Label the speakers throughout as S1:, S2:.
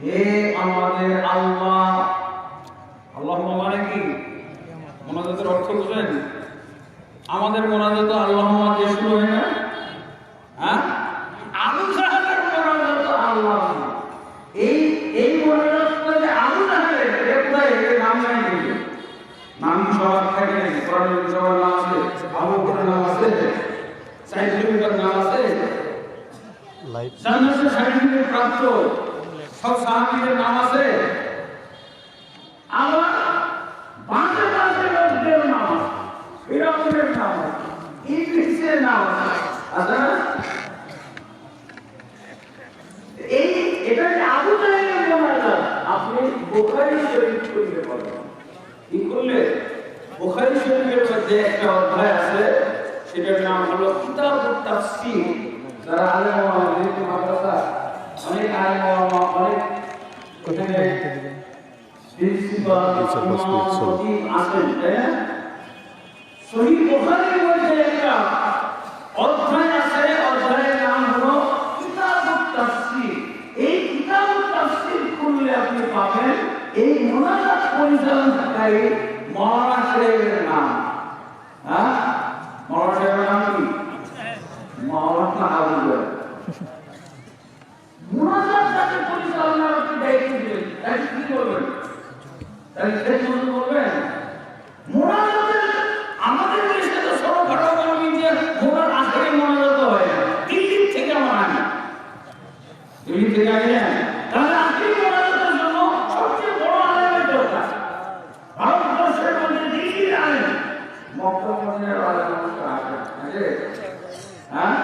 S1: হে আমাদের আল্লাহ। আল্লাহুম্মা মানে কি? মোনাজাতের অর্থ বুঝেন আমাদের মোনাজাত আল্লাহুম্মা দিয়ে শুরু হয় হ্যাঁ? আবু জাহেলের মোনাজাত আল্লাহ। এই এই মোনাজাত যে আবু জাহেলের এটা কোথায়? এর নাম নাই নাম সবার থাকে কোরআনের নাম আছে? আবু বকরের নাম আছে? আছে?
S2: লাইভ
S1: প্রাপ্ত সব সাহাবীদের নাম আছে। আবার বাংলা ভাষার লোকদের নাম, ফেরাউনের নাম ইংলিশের নাম। আচ্ছা এই, এটা যে আবু জাহেলের মোনাজাত আপনি বুখারী শরীফ করলে পারবেন কি করলে? বুখারী শরীফের মধ্যে একটা অধ্যায় আছে, সেটার নাম হলো কিতাবুত তাফসীর। যারা আলেম যেহেতু মাদ্রাসা অনেক আলেম অনেক অধ্যায় আছে অধ্যায়ের নাম হলো এই কিতাবুত তাফসীর খুললে আপনি পাবেন এই মোনাজাত পরিচালনাকারী সাহেবের নাম। হ্যাঁ? মাওলানা নাম কি? মাওলানা আবু বকর তাকে দায়িত্ব দিলেন তাকে কি করবেন বলবেন মোনাজাতের আমাদের দেশে তো সর্বঘটনা আমি যে মোনার আখেরে হয় না থেকে আনি দিল্লি থেকে আনি তাহলে বড় আলেমের দরকার ভারতবর্ষের মধ্যে দিল্লির আলেম মক্কা? হ্যাঁ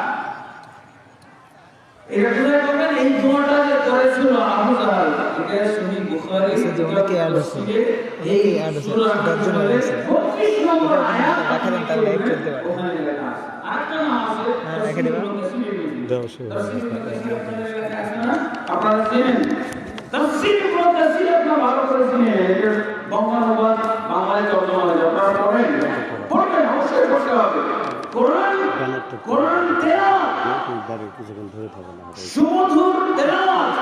S1: এটা কোথায় করবেন এই দোয়াটা যে করেছিল আবু জাহাল এটা সহি বুখারী
S2: আচ্ছা, আছে।
S1: এই
S2: add আছে,
S1: সূরা
S2: জন্য আছে।
S1: 32 নম্বর আয়াত
S2: দেখা তার পারে।
S1: নাম আছে,
S2: হ্যাঁ, রেখে। দাও?
S1: আপনারা চেনেন তাফসীর আপনারা ভালো করে বাংলায় তর্জমা হয়েছে আপনারা কোরআন তেলাওয়াত।
S2: বাড়ি কিছুক্ষণ ধরে থাকে না
S1: সুমধুর তেলাওয়াত।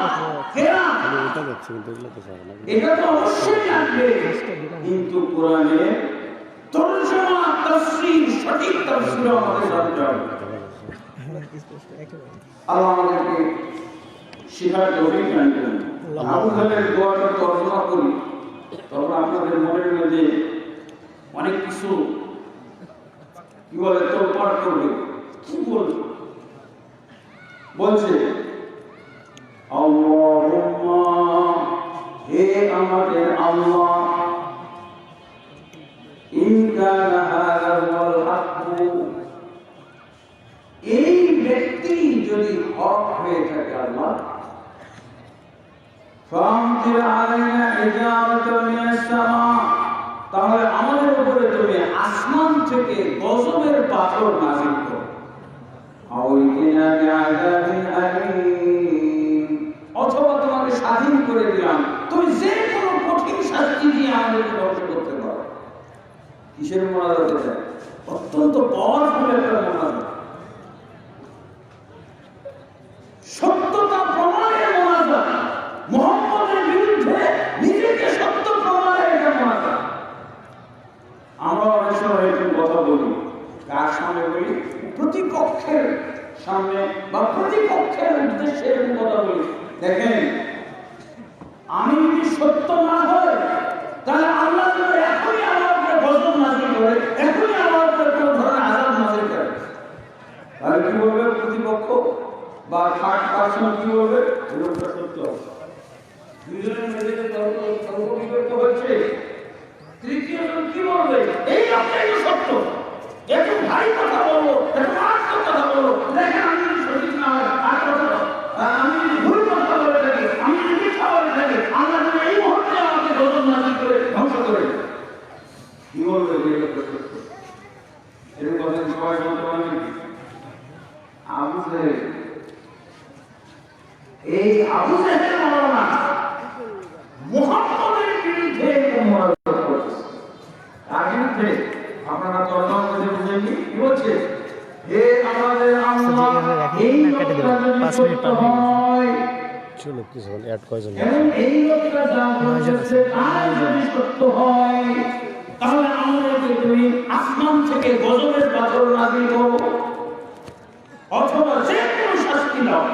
S1: কেরাত
S2: খালি ওটা যাচ্ছে কিন্তু এগুলো তো পারে না।
S1: এটা তো অবশ্যই লাগবে। কিন্তু কোরআনে তর্জমা তাফসীর সঠিক তাফসীর আমাদের জানতে হবে। আল্লাহ আমাদেরকে শেখার তৌফিক দান করুন। আবু জাহেলের দোয়াটা তর্জমা করি। তখন আপনাদের মনের মধ্যে অনেক কিছু কি বলে তোলপাড় করবে। কি বলছে হে আমাদের আল্লাহ এই ব্যক্তি যদি হক হয়ে থাকে আল্লাহ তাহলে আমাদের উপরে তুমি আসমান থেকে গজবের পাথর নাযিল করো। কিসের মোনাজাত এটা অত্যন্ত পাওয়ারফুল একটা মোনাজাত সত্যতা প্রমাণের মোহাম্মদের বিরুদ্ধে নিজেকে সত্য প্রমাণের মোনাজাত আমরা অনেক সময় এরকম কথা বলি, কার সামনে বলি? প্রতিপক্ষের সামনে বা প্রতিপক্ষের উদ্দেশ্যে এরকম কথা বলি। দেখেন আমি যদি সত্য না হই তাহলে আল্লাহ যেন এখনই আমার উপরে গজব নাজিল করে এখনই আমার উপরে কোনো ধরনের আজাব নাজিল করে তাহলে কি বলবে প্রতিপক্ষ বা পার্সন কি বলবে এরকমটা সত্য দুজনের যে তর্ক তর্ক বিতর্ক হচ্ছে, তৃতীয় জন কথা বলো দেখেন আমি সঠিক না হয় আর কথা আমি যদি ভুল কথা বলে থাকি আমি যদি মিথ্যা বলে থাকি আল্লাহ যেন এই মুহূর্তে আমাকে গজব নাজিল করে ধ্বংস করে দেয়। কি বলবে এই লোকটা সত্য এরকম কথা কি সবাই বলতে পারবে কি? আবু জাহেল এই আবু জাহেল মাওলানা মুহাম্মদের বিরুদ্ধে এরকম মোনাজাত করতেছে তার বিরুদ্ধে আপনারা তর্জমা করে বুঝেননি কি বলছে হে আমাদের আল্লাহ
S3: এভাবে রাখি
S1: এই
S3: না কেটে দেবেন
S1: লোকটা
S3: পাঁচ
S1: যদি
S3: মিনিট পার হয়ে। গেছে
S2: কিছুক্ষণ অ্যাড কয়জন
S1: এই লোকটা যা
S3: নয়জন
S1: বলতেছে যদি সত্য হয় তাহলে আমাদেরকে তুমি আসমান থেকে গজবের পাথর নাজিল করো অথবা যে কোনো শাস্তি দাও।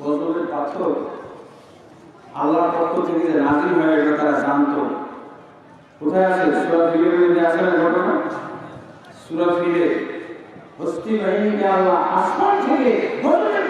S1: গজবের পাথর আল্লাহর পক্ষ থেকে যে নাজিল হয় এটা তারা জানতো। কোথায় আছে? সুরা ফিলের মধ্যে আছে না ঘটনা? সুরা ফিলে হস্তি বাহিনীকে আল্লাহ আসমান থেকে গজবের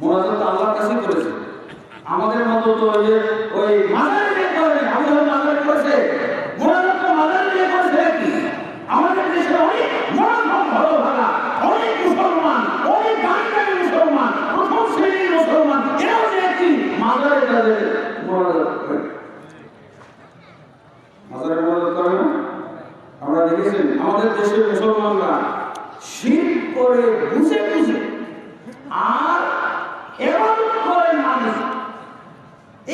S1: মোনাজাত আল্লাহর কাছে করেছে। আমাদের মতো তো ওই ওই মাজারে বিয়ে করে আমাদের মাজারে করেছে। মোনাজাত তো মাজারে বিয়ে করেছে কি আমাদের দেশে অনেক মনোভাব ভালো ভালা অনেক মুসলমান, অনেক গানগানি মুসলমান, প্রথম শ্রেণির মুসলমান, এরাও একটি মাজারে তাদের মোনাজাত করে মাজারে মোনাজাত করে না? আমরা দেখেছেন আমাদের দেশের মুসলমানরা শির করে বুঝে বুঝে আর এবাদত করে মানুষ।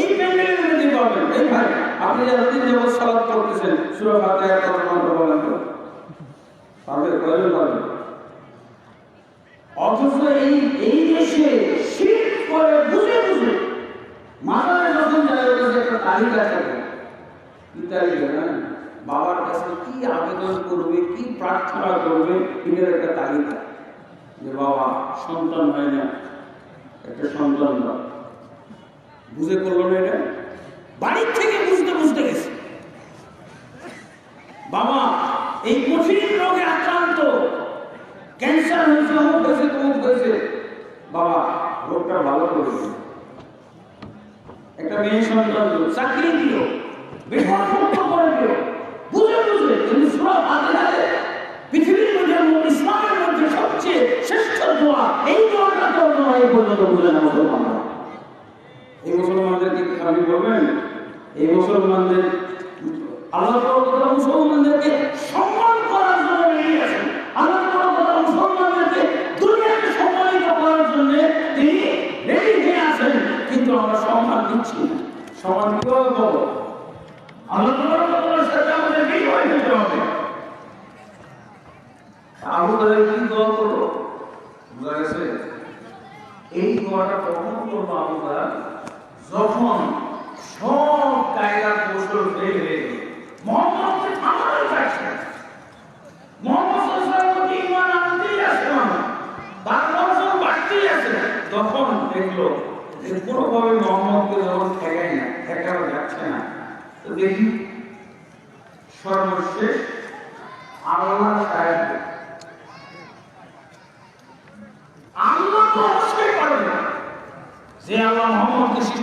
S1: এই প্যান্ডেলের মধ্যে পাবেন এই ভাই, আপনি যারা তিন যাবৎ সালাদ করতেছেন, সুরা ফাতিহা কত মন্ত্র বলেন তো? পারবে কয়জন পারবে অথচ এই এই দেশে শির করে বুঝে বুঝে মাজারে যখন যায় ওর একটা তালিকা থাকে তালিকা জানেন? বাবার কাছে কি আবেদন করবে, কি প্রার্থনা করবে এটার একটা তালিকা। যে বাবা, সন্তান হয় না। একটা সন্তান দাও। বুঝে করল না এটা? বাড়ির থেকে বুঝতে বুঝতে গেছে। বাবা, এই কঠিন রোগে আক্রান্ত। ক্যান্সার হয়েছে, অমুক হয়েছে, তমুক হয়েছে। বাবা, রোগটা ভালো করে একটা মেয়ে সন্তান দিও, চাকরি দিও, বেতন মুক্ত করে দিও। বুঝে বুঝে কিন্তু সুরা পৃথিবীর মধ্যে ইসলামের মধ্যে সবচেয়ে শ্রেষ্ঠ দোয়া এই অন্য এই পর্যন্ত বুঝে না মুসলমানরা এই মুসলমানদেরকে কি আপনি বলবেন? এই মুসলমানদের আল্লাহ তাআলা মুসলমানদেরকে সম্মান করার জন্য এগিয়ে আছেন। আল্লাহ তাআলা মুসলমানদেরকে দুনিয়াকে সম্মানিত করার জন্য তিনি রেডি হয়ে আছেন। কিন্তু আমরা সম্মান দিচ্ছি না। সম্মান কীভাবে পাবো আল্লাহ সাথে আমাদের হবে? আবু কি দোয়া করল? বোঝা গেছে? এই দোয়াটা কখন করব তাহের যখন সব কায়দা কৌশল ফেল আছে বাড়তেই আছে তখন দেখল যে কোনোভাবে মোহাম্মদকে যখন ঠেকাই না, ঠেকানো যাচ্ছে না, তো দেখি সর্বশেষ আল্লাহ সাহায্য আল্লাহ তো অবশ্যই পারেন যে আল্লাহ মোহাম্মদকে সৃষ্টি